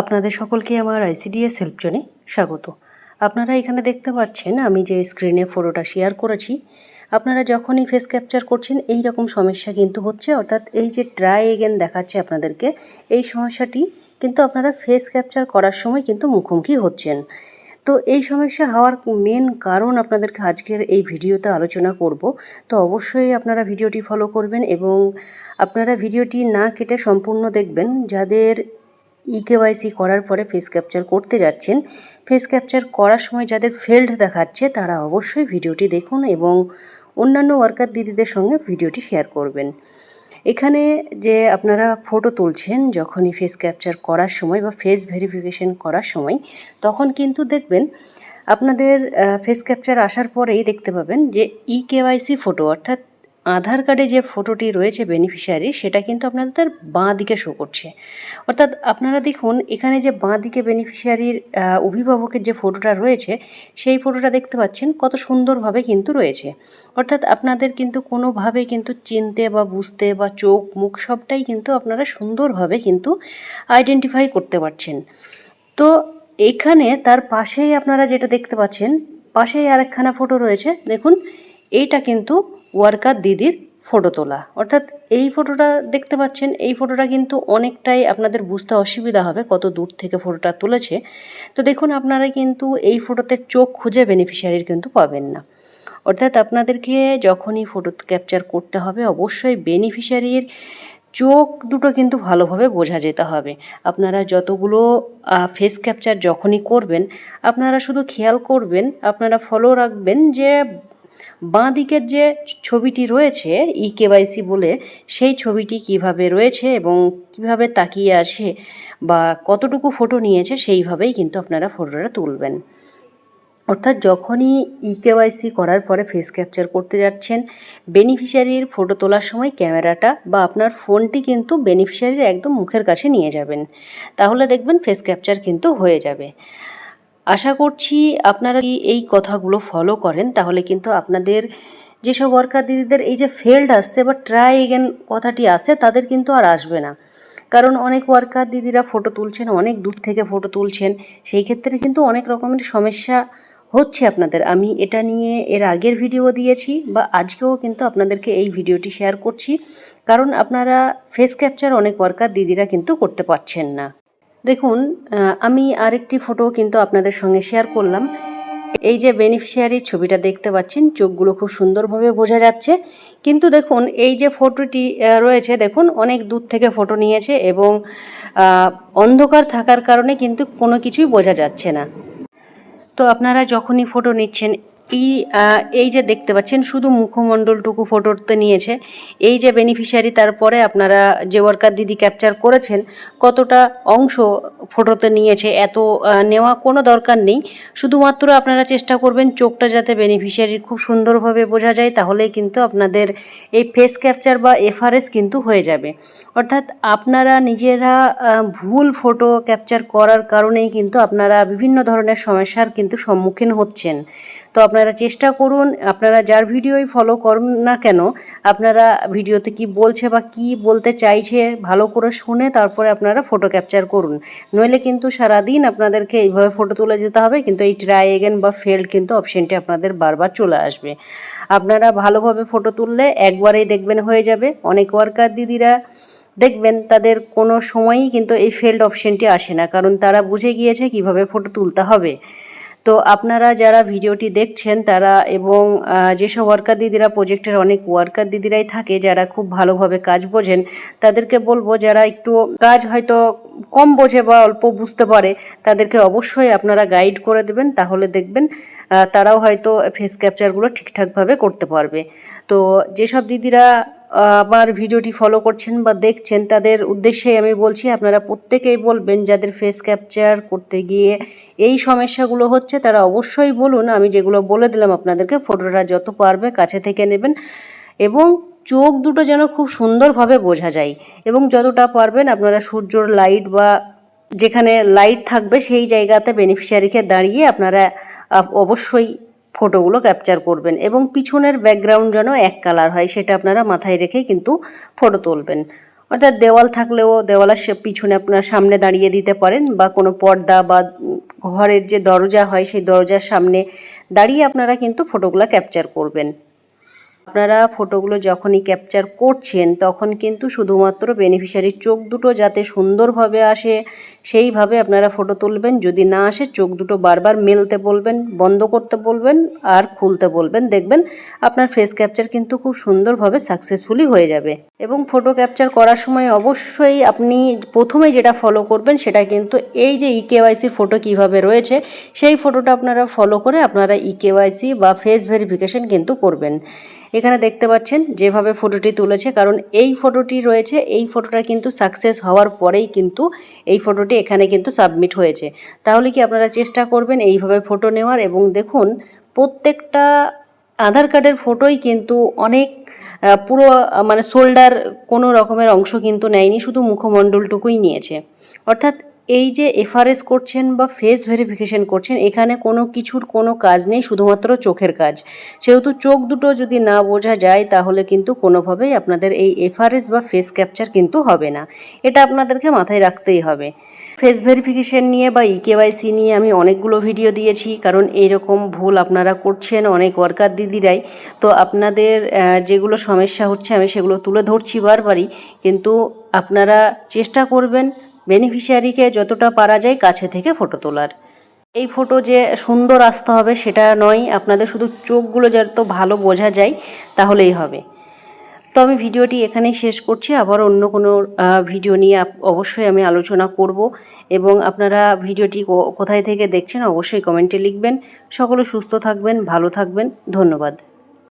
আপনাদের সকলকে আমার আইসিডিএস হেল্প জোনে স্বাগত। আপনারা এখানে দেখতে পাচ্ছেন, আমি যে স্ক্রিনে ফটোটা শেয়ার করেছি, আপনারা যখনই ফেস ক্যাপচার করছেন এই রকম সমস্যা কিন্তু হচ্ছে। অর্থাৎ এই যে ট্রাই এগেন দেখাচ্ছে আপনাদেরকে, এই সমস্যাটি কিন্তু আপনারা ফেস ক্যাপচার করার সময় কিন্তু মুখোমুখি হচ্ছেন। তো এই সমস্যা হওয়ার মেন কারণ আপনাদেরকে আজকের এই ভিডিওতে আলোচনা করব। তো অবশ্যই আপনারা ভিডিওটি ফলো করবেন এবং আপনারা ভিডিওটি না কেটে সম্পূর্ণ দেখবেন। যাদের ই কেওয়াইসি করার পরে ফেস ক্যাপচার করতে যাচ্ছেন। ফেস ক্যাপচার করার সময় যাদের ফেল্ড দেখাচ্ছে, তারা অবশ্যই ভিডিওটি দেখুন এবং অন্যান্য ওয়ার্কার দিদিদের সঙ্গে ভিডিওটি শেয়ার করবেন। এখানে যে আপনারা ফটো তুলছেন যখনই ফেস ক্যাপচার করার সময় বা ফেস ভেরিফিকেশন করার সময়, তখন কিন্তু দেখবেন আপনাদের ফেস ক্যাপচার আসার পরেই দেখতে পাবেন যে ই কেওয়াইসি ফটো অর্থাৎ আধার কার্ডে যে ফটোটি রয়েছে বেনিফিশিয়ারি সেটা কিন্তু আপনাদের বাঁ দিকে শো করছে। অর্থাৎ আপনারা দেখুন, এখানে যে বাঁ দিকে বেনিফিশিয়ারির অভিভাবকের যে ফটোটা রয়েছে, সেই ফটোটা দেখতে পাচ্ছেন, কত সুন্দরভাবে কিন্তু রয়েছে। অর্থাৎ আপনাদের কিন্তু কোনোভাবে কিন্তু চিনতে বা বুঝতে বা চোখ মুখ সবটাই কিন্তু আপনারা সুন্দরভাবে কিন্তু আইডেন্টিফাই করতে পারছেন। তো এখানে তার পাশেই আপনারা যেটা দেখতে পাচ্ছেন, পাশেই আরেকখানা ফটো রয়েছে। দেখুন, এইটা কিন্তু ওয়ার্কার দিদির ফটো তোলা। অর্থাৎ এই ফটোটা দেখতে পাচ্ছেন, এই ফটোটা কিন্তু অনেকটাই আপনাদের বুঝতে অসুবিধা হবে কত দূর থেকে ফটোটা তুলেছে। তো দেখুন, আপনারা কিন্তু এই ফটোতে চোখ খুঁজে বেনিফিশিয়ারির কিন্তু পাবেন না। অর্থাৎ আপনাদেরকে যখনই ফটো ক্যাপচার করতে হবে, অবশ্যই বেনিফিশিয়ারির চোখ দুটো কিন্তু ভালোভাবে বোঝা যেতে হবে। আপনারা যতগুলো ফেস ক্যাপচার যখনই করবেন, আপনারা শুধু খেয়াল করবেন, আপনারা ফলো রাখবেন যে বাঁ দিকের যে ছবিটি রয়েছে ই কেওয়াইসি বলে, সেই ছবিটি কীভাবে রয়েছে এবং কীভাবে তাকিয়ে আছে বা কতটুকু ফটো নিয়েছে, সেইভাবেই কিন্তু আপনারা ফটোটা তুলবেন। অর্থাৎ যখনই ই কেওয়াইসি করার পরে ফেস ক্যাপচার করতে যাচ্ছেন বেনিফিশিয়ারির ফটো তোলার সময় ক্যামেরাটা বা আপনার ফোনটি কিন্তু বেনিফিশিয়ারির একদম মুখের কাছে নিয়ে যাবেন। তাহলে দেখবেন ফেস ক্যাপচার কিন্তু হয়ে যাবে। আশা করছি আপনারা এই কথাগুলো ফলো করেন, তাহলে কিন্তু আপনাদের যেসব ওয়ার্কার দিদিদের এই যে ফেল্ড আসছে বা ট্রাই এগেন কথাটি আসে তাদের কিন্তু আর আসবে না। কারণ অনেক ওয়ার্কার দিদিরা ফটো তুলছেন, অনেক দূর থেকে ফটো তুলছেন, সেই ক্ষেত্রে কিন্তু অনেক রকমের সমস্যা হচ্ছে আপনাদের। আমি এটা নিয়ে এর আগের ভিডিও দিয়েছি বা আজকেও কিন্তু আপনাদেরকে এই ভিডিওটি শেয়ার করছি। কারণ আপনারা ফেস ক্যাপচার অনেক ওয়ার্কার দিদিরা কিন্তু করতে পারছেন না। দেখুন আমি আরেকটি ফটো কিন্তু আপনাদের সঙ্গে শেয়ার করলাম। এই যে বেনিফিশিয়ারির ছবিটা দেখতে পাচ্ছেন, চোখগুলো খুব সুন্দরভাবে বোঝা যাচ্ছে। কিন্তু দেখুন, এই যে ফটোটি রয়েছে, দেখুন, অনেক দূর থেকে ফটো নিয়েছে এবং অন্ধকার থাকার কারণে কিন্তু কোনো কিছুই বোঝা যাচ্ছে না। তো আপনারা যখনই ফটো নিচ্ছেন এই এই যে দেখতে পাচ্ছেন, শুধু মুখমণ্ডলটুকু ফটোতে নিয়েছে। এই যে বেনিফিশিয়ারি তারপরে আপনারা যে ওয়ার্কার দিদি ক্যাপচার করেছেন, কতটা অংশ ফটোতে নিয়েছে, এত নেওয়া কোনো দরকার নেই। শুধুমাত্র আপনারা চেষ্টা করবেন চোখটা যাতে বেনিফিশিয়ারির খুব সুন্দরভাবে বোঝা যায়, তাহলেই কিন্তু আপনাদের এই ফেস ক্যাপচার বা এফআরএস কিন্তু হয়ে যাবে। অর্থাৎ আপনারা নিজেরা ভুল ফটো ক্যাপচার করার কারণেই কিন্তু আপনারা বিভিন্ন ধরনের সমস্যার কিন্তু সম্মুখীন হচ্ছেন। তো আপনারা চেষ্টা করুন, আপনারা যার ভিডিওই ফলো করুন না কেন, আপনারা ভিডিওতে কি বলছে বা কি বলতে চাইছে ভালো করে শুনে তারপরে আপনারা ফটো ক্যাপচার করুন। নইলে কিন্তু সারাদিন আপনাদেরকে এইভাবে ফটো তুলে যেতে হবে, কিন্তু এই ট্রাই এগেন বা ফেল্ড কিন্তু অপশানটি আপনাদের বারবার চলে আসবে। আপনারা ভালোভাবে ফটো তুললে একবারেই দেখবেন হয়ে যাবে। অনেক ওয়ার্কার দিদিরা দেখবেন তাদের কোনো সময়ই কিন্তু এই ফেল্ড অপশানটি আসে না, কারণ তারা বুঝে গিয়েছে কীভাবে ফটো তুলতে হবে। তো আপনারা যারা ভিডিওটি দেখছেন তারা এবং যেসব ওয়ার্কার দিদিরা প্রজেক্টের অনেক ওয়ার্কার দিদিরাই থাকে, যারা খুব ভালোভাবে কাজ বোঝেন, তাদেরকে বলব যারা একটু কাজ হয়তো কম বোঝে বা অল্প বুঝতে পারে, তাদেরকে অবশ্যই আপনারা গাইড করে দেবেন, তাহলে দেখবেন তারাও হয়তো ফেস ক্যাপচারগুলো ঠিকঠাকভাবে করতে পারবে। তো যেসব দিদিরা আমার ভিডিওটি ফলো করছেন বা দেখছেন, তাদের উদ্দেশ্যে আমি বলছি, আপনারা প্রত্যেকেই বলবেন যাদের ফেস ক্যাপচার করতে গিয়ে এই সমস্যাগুলো হচ্ছে, তারা অবশ্যই বলুন। আমি যেগুলো বলে দিলাম আপনাদেরকে ফটোটা যত পারবে কাছে থেকে নেবেন এবং চোখ দুটো যেন খুব সুন্দরভাবে বোঝা যায় এবং যতটা পারবেন আপনারা সূর্যর লাইট বা যেখানে লাইট থাকবে সেই জায়গাতে বেনিফিশিয়ারিকে দাঁড়িয়ে আপনারা অবশ্যই ফটোগুলো ক্যাপচার করবেন এবং পিছনের ব্যাকগ্রাউন্ড যেন এক কালার হয়, সেটা আপনারা মাথায় রেখে কিন্তু ফটো তুলবেন। অর্থাৎ দেওয়াল থাকলেও দেওয়ালের পিছনে আপনার সামনে দাঁড়িয়ে দিতে পারেন বা কোনো পর্দা বা ঘরের যে দরজা হয়, সেই দরজার সামনে দাঁড়িয়ে আপনারা কিন্তু ফটোগুলো ক্যাপচার করবেন। আপনারা ফটোগুলো যখনই ক্যাপচার করছেন, তখন কিন্তু শুধুমাত্র বেনিফিশিয়ারির চোখ দুটো যাতে সুন্দরভাবে আসে, সেইভাবে আপনারা ফটো তুলবেন। যদি না আসে, চোখ দুটো বারবার মেলতে বলবেন, বন্ধ করতে বলবেন আর খুলতে বলবেন। দেখবেন আপনার ফেস ক্যাপচার কিন্তু খুব সুন্দরভাবে সাকসেসফুলি হয়ে যাবে। এবং ফটো ক্যাপচার করার সময় অবশ্যই আপনি প্রথমে যেটা ফলো করবেন, সেটা কিন্তু এই যে E ইকেওয়াইসির ফটো কীভাবে রয়েছে, সেই ফটোটা আপনারা ফলো করে আপনারা E E K Y C বা ফেস ভেরিফিকেশন কিন্তু করবেন। এখানে দেখতে পাচ্ছেন যেভাবে ফটোটি তুলেছে, কারণ এই ফটোটি রয়েছে, এই ফটোটা কিন্তু সাকসেস হওয়ার পরেই কিন্তু এই ফটোটি এখানে কিন্তু সাবমিট হয়েছে। তাহলে কি আপনারা চেষ্টা করবেন এইভাবে ফটো নেওয়ার? এবং দেখুন, প্রত্যেকটা আধার কার্ডের ফটোই কিন্তু অনেক পুরো মানে শোল্ডার কোনো রকমের অংশ কিন্তু নেয়নি, শুধু মুখমণ্ডলটুকুই নিয়েছে। অর্থাৎ এই যে এফআরএস করছেন বা ফেস ভেরিফিকেশন করছেন, এখানে কোনো কিছুর কোনো কাজ নেই, শুধুমাত্র চোখের কাজ। সেহেতু চোখ দুটো যদি না বোঝা যায়, তাহলে কিন্তু কোনোভাবেই আপনাদের এই এফআরএস বা ফেস ক্যাপচার কিন্তু হবে না। এটা আপনাদেরকে মাথায় রাখতেই হবে। ফেস ভেরিফিকেশন নিয়ে বা ইকেওয়াইসি নিয়ে আমি অনেকগুলো ভিডিও দিয়েছি, কারণ এইরকম ভুল আপনারা করছেন অনেক ওয়ার্কার দিদিরাই। তো আপনাদের যেগুলো সমস্যা হচ্ছে, আমি সেগুলো তুলে ধরছি বারবারই। কিন্তু আপনারা চেষ্টা করবেন বেনিফিশিয়ারিকে যতটা পারা যায় কাছে থেকে ফটো তোলার। এই ফটো যে সুন্দর আসতে হবে সেটা নয়, আপনাদের শুধু চোখগুলো যত ভালো বোঝা যায়, তাহলেই হবে। তো আমি ভিডিওটি এখানেই শেষ করছি, আবার অন্য কোনো ভিডিও নিয়ে অবশ্যই আমি আলোচনা করব। এবং আপনারা ভিডিওটি কোথায় থেকে দেখছেন অবশ্যই কমেন্টে লিখবেন। সকলে সুস্থ থাকবেন, ভালো থাকবেন, ধন্যবাদ।